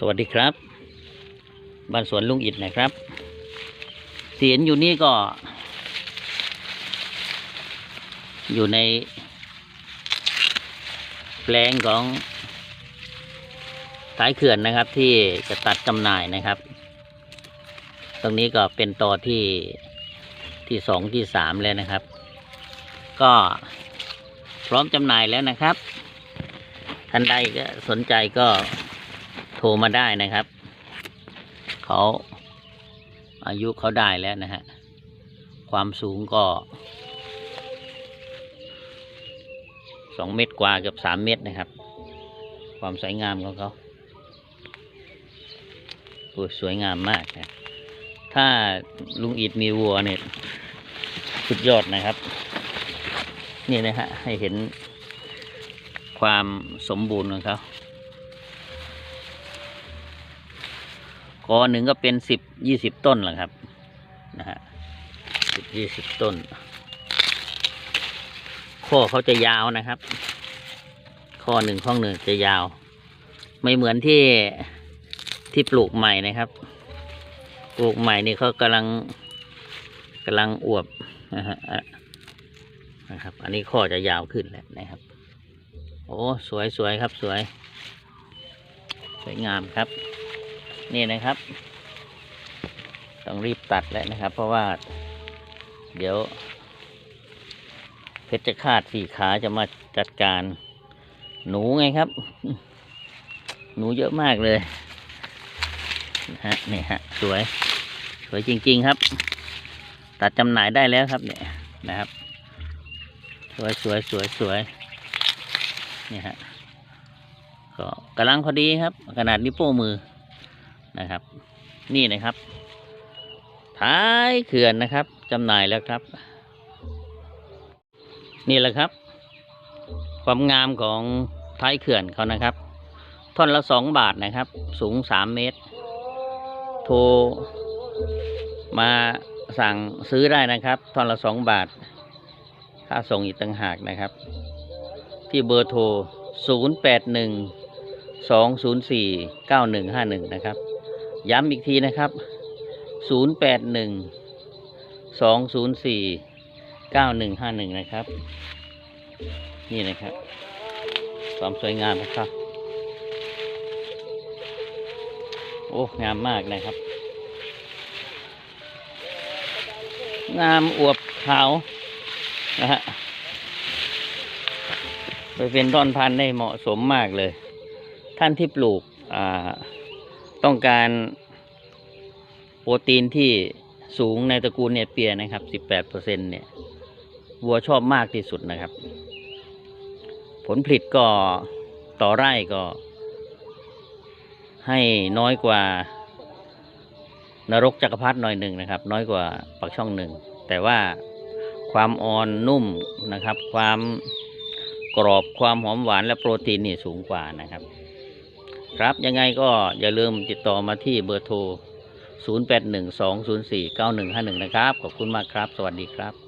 สวัสดีครับ บ้านสวนลุงอิดนะครับเสียนอยู่นี่ก็ อยู่ใน แปลงของท้ายเขื่อนนะครับ ที่จะตัดจำหน่ายนะครับ ตรงนี้ก็เป็นต่อที่ที่สองที่สามแล้วนะครับ ก็พร้อมจำหน่ายแล้วนะครับท่านใดก็สนใจก็ โทรมาได้นะครับ เขาอายุเขาได้แล้วนะฮะ ความสูงก็สองเมตรกว่าเกือบสามเมตรนะครับ ความสวยงามของเขาโอ้ยสวยงามมากนะถ้าลุงอิดมีวัวเนี่ยสุดยอดนะครับ นี่นะฮะให้เห็นความสมบูรณ์ของเขา กอหนึ่งก็เป็นสิบยี่สิบต้นแหละครับนะฮะสิบยี่สิบต้นข้อเขาจะยาวนะครับ ข้อหนึ่งข้อหนึ่งจะยาว ไม่เหมือนที่ที่ปลูกใหม่นะครับ ปลูกใหม่นี่เขากำลังกำลังอวบนะฮะนะครับ อันนี้ข้อจะยาวขึ้นแล้วนะครับ โอ้สวยสวยครับสวย สวยงามครับ นี่นะครับ ต้องรีบตัดแล้วนะครับ เพราะว่า เดี๋ยว เพชรฆาตสี่ขาจะมาจัดการ หนูไงครับ หนูเยอะมากเลยนะฮะนี่ฮะ สวย สวยจริง ๆ ครับ ตัดจำหน่ายได้แล้วครับ เนี่ยนะครับ สวยสวยสวยสวยนี่ฮะก็กำลังพอดีครับขนาดนิ้วโป้งมือ นะครับ นี่นะครับ ท้ายเขื่อนนะครับจำหน่ายแล้วครับ นี่แหละครับ ความงามของท้ายเขื่อนเขานะครับ ท่อนละสองบาทนะครับ สูงสามเมตร โทรมาสั่งซื้อได้นะครับท่อนละสองบาท ค่าส่งอีกต่างหากนะครับ ที่เบอร์โทร 0 8 1 2 0 4 9 1 5 1 นะครับ ย้ำอีกทีนะครับ 0 8 1 2 0 4 9 1 5 1 นะครับ นี่นะครับ ความสวยงามนะครับ โอ้ งามมากนะครับ งามอวบขาวนะฮะไปเป็นต้นพันธุ์ได้เหมาะสมมากเลย ท่านที่ปลูกอ่า ต้องการโปรตีนที่สูงในตระกูลเนเปียนะครับ 18%เนี่ย วัวชอบมากที่สุดนะครับ ผลผลิตก็ต่อไร่ก็ ให้น้อยกว่านรกจักรพรรดิหน่อยหนึ่งนะครับ น้อยกว่าปักช่องหนึ่ง แต่ว่าความอ่อนนุ่มนะครับ ความกรอบความหอมหวานและโปรตีนนี่สูงกว่านะครับ ครับยังไงก็อย่าลืมติดต่อมาที่เบอร์โทร 0812049151 นะครับ ขอบคุณมากครับ สวัสดีครับ